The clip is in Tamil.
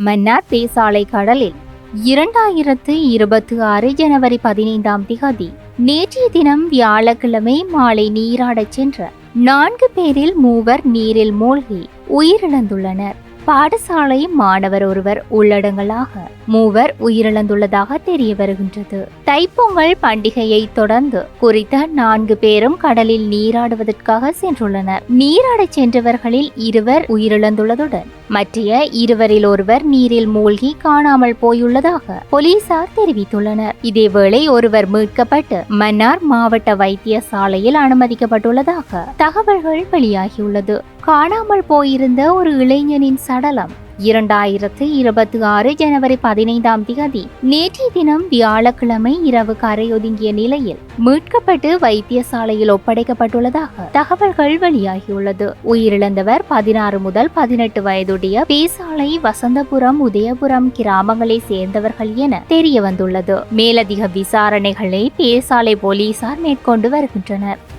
மன்னார் பேசாலை கடலில் இரண்டாயிரத்து இருபத்தி ஆறு ஜனவரி பதினைந்தாம் திகதி நேற்றைய தினம் வியாழக்கிழமை மாலை நீராடச் சென்ற நான்கு பேரில் மூவர் நீரில் மூழ்கி உயிரிழந்துள்ளனர். பாடசாலை மாணவர் ஒருவர் உள்ளடங்கலாக. மூவர் உயிரிழந்துள்ளதாக தெரிய வருகின்றது. தைப்பொங்கல் பண்டிகையை தொடர்ந்து குறித்த நான்கு பேரும் கடலில் நீராடுவதற்காக சென்றுள்ளனர். நீராடச் சென்றவர்களில் இருவர் உயிரிழந்துள்ளதுடன் மற்றைய இருவரில் ஒருவர் நீரில் மூழ்கி காணாமல் போயுள்ளதாக போலீசார் தெரிவித்துள்ளனர். இதேவேளை ஒருவர் மீட்கப்பட்டு மன்னார் மாவட்ட வைத்தியசாலையில் அனுமதிக்கப்பட்டுள்ளதாக தகவல்கள் வெளியாகியுள்ளது. காணாமல் போயிருந்த ஒரு இளைஞனின் சடலம். இரண்டாயிரத்து இருபத்தி ஆறு ஜனவரி பதினைந்தாம் திகதி நேற்றைய தினம் வியாழக்கிழமை இரவு கரையொதுங்கிய நிலையில் மீட்கப்பட்டு வைத்தியசாலையில் ஒப்படைக்கப்பட்டுள்ளதாக தகவல்கள் வெளியாகியுள்ளது. உயிரிழந்தவர் பதினாறு முதல் பதினெட்டு வயதுடைய பேசாலை வசந்தபுரம் உதயபுரம் கிராமங்களை சேர்ந்தவர்கள் என தெரிய வந்துள்ளது மேலதிக விசாரணைகளை பேசாலை போலீசார் மேற்கொண்டு வருகின்றனர்.